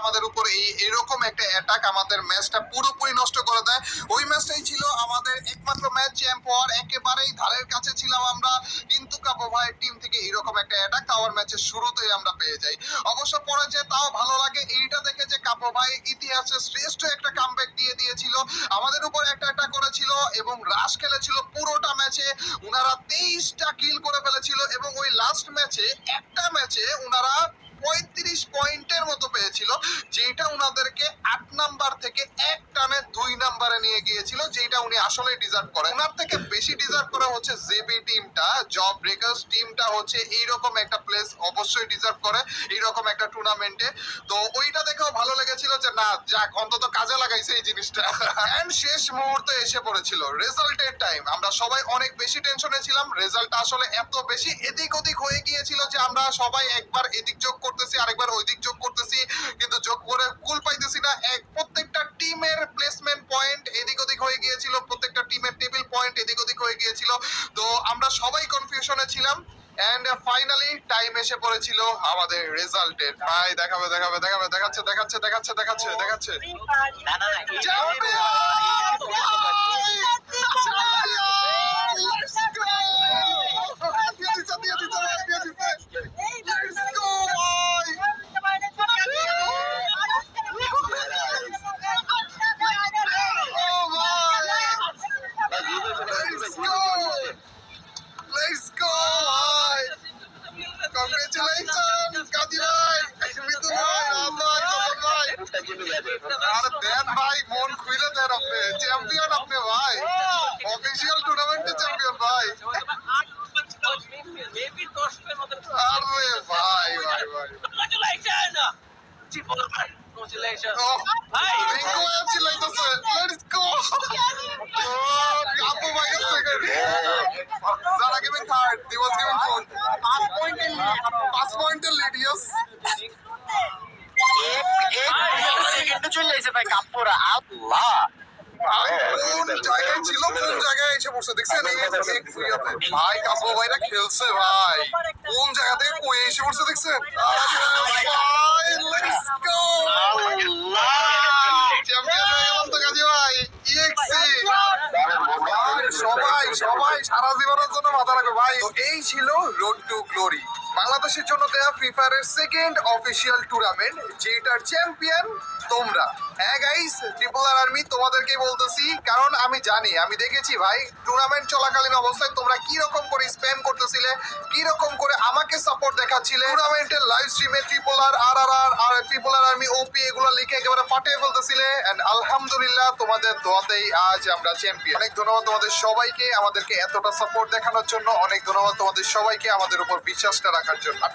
আমাদের উপর এই এরকম একটা অ্যাটাক আমাদের ম্যাচটা পুরোপুরি নষ্ট করে দেয়। ওই ম্যাচটাই ছিল আমাদের একমাত্র ম্যাচ চ্যাম্প হওয়ার, একেবারেই ধারের কাছে ছিলাম আমরা। কিন্তু কাপো ভাইয়ের টিম থেকে এরকম একটা অ্যাটাক আমার ম্যাচের শুরুতেই আমরা পেয়ে যাই। অবশ্য পরে যে তাও ভালো লাগে, এইটা দেখে যে কাপো ভাই ইতিহাসে শ্রেষ্ঠ একটা কামব্যাক দিয়ে দিয়েছিল। আমাদের উপর একটা একটা করেছিল এবং রাশ খেলেছিল পুরোটা ম্যাচে ওনারা তেইশটা কিল করে ফেলেছিল এবং ওই লাস্ট ম্যাচে একটা ম্যাচে উনারা পঁয়ত্রিশ পয়েন্টের মতো পেয়েছিল, যেটা ওনাদেরকে আট নাম্বার থেকে এক টানে দুই নাম্বারে নিয়ে গিয়েছিল, যেটা উনি আসলে ডিজার্ভ করেন। ওনার থেকে বেশি ডিজার্ভ করা হচ্ছে জেবি টিমটা জব ব্রেকার্স টিমটা হচ্ছে এইরকম একটা প্লেস অবশ্যই ডিজার্ভ করে, এইরকম একটা টুর্নামেন্টে তো ওইটা দেখেও ভালো লেগেছিল যে, না, যাক, অন্তত কাজে লাগাইছে এই জিনিসটা। এন্ড শেষ মুহূর্তে এসে পড়েছিল রেজাল্টের টাইম আমরা সবাই অনেক বেশি টেনশনে ছিলাম রেজাল্ট আসলে এত বেশি এদিক ওদিক হয়ে গিয়েছিল যে, আমরা সবাই একবার এদিক যোগ করতেছি আরেকবার ওই দিক যোগ করতেছি কিন্তু যোগ করে কুল পাইতেছি না। এক প্রত্যেকটা টিমের প্লেসমেন্ট পয়েন্ট এদিক ওদিক হয়ে গিয়েছিল প্রত্যেকটা টিমের টেবিল পয়েন্ট এদিক ওদিক হয়ে গিয়েছিল। তো আমরা সবাই কনফিউশনে ছিলাম এন্ড ফাইনালি টাইম এসে পড়েছিল আমাদের রেজাল্টের ভাই দেখাবে দেখাবে দেখাবে দেখাচ্ছে দেখাচ্ছে দেখাচ্ছে দেখাচ্ছে দেখাচ্ছে। Congratulations, কাজী ভাই! মিথুন ভাই, ভাই, তপন ভাই! আরে দেন ভাই, মন খুলে দেন আপনি। Champion আপনি ভাই। Official tournament এ champion ভাই। আরে ভাই, ভাই, ভাই। ওহ, রিঙ্কু ভাইও চিল্লাইতেছে। Let's go! Oh, কাপু ভাইয়ের second. Zara giving third, Diwas giving fourth. পাঁচ পয়েন্টের lead, yes. চলে এসে ভাই কাপড় আল্লাহ ভাই, কোন জায়গায় ছিল কোন জায়গায় এসে বসে দেখছেন এই এই ইয়েতে? ভাই কাপু ভাইরা খেলছে ভাই কোন জায়গা থেকে এসে বসে দেখছেন আরে ভাই লেটস গো আল্লাহ চ্যাম্পিয়ন হয়ে গেলাম তো কাজী ভাই ইএক্সি সবাই সারা জীবনের জন্য মাথা রাখবে ভাই এই ছিল রোড টু গ্লোরি বাংলাদেশের জন্য দেয়া ফ্রি সেকেন্ড অফিসিয়াল টুর্নামেন্ট যেটার চ্যাম্পিয়ন তোমরা। হ্যাঁ গাইস ট্রিপল আর আর্মি তোমাদেরকে বলতেছি, কারণ আমি জানি, আমি দেখেছি ভাই টুর্নামেন্ট চলাকালীন অবস্থায় তোমরা কি রকম করে স্প্যাম করতেছিলে কি রকম করে আমাকে সাপোর্ট দেখাচ্ছিলে। টুর্নামেন্টের live স্ট্রিমে triple R R R R R triple R army OP এগুলো লিখে একেবারে ফাটিয়ে ফেলতেছিলে। এন্ড আলহামদুলিল্লাহ, তোমাদের দোয়াতেই আজ আমরা চ্যাম্পিয়ন অনেক ধন্যবাদ তোমাদের সবাইকে আমাদেরকে এতটা সাপোর্ট দেখানোর জন্য। অনেক ধন্যবাদ তোমাদের সবাইকে আমাদের উপর বিশ্বাসটা রাখার জন্য।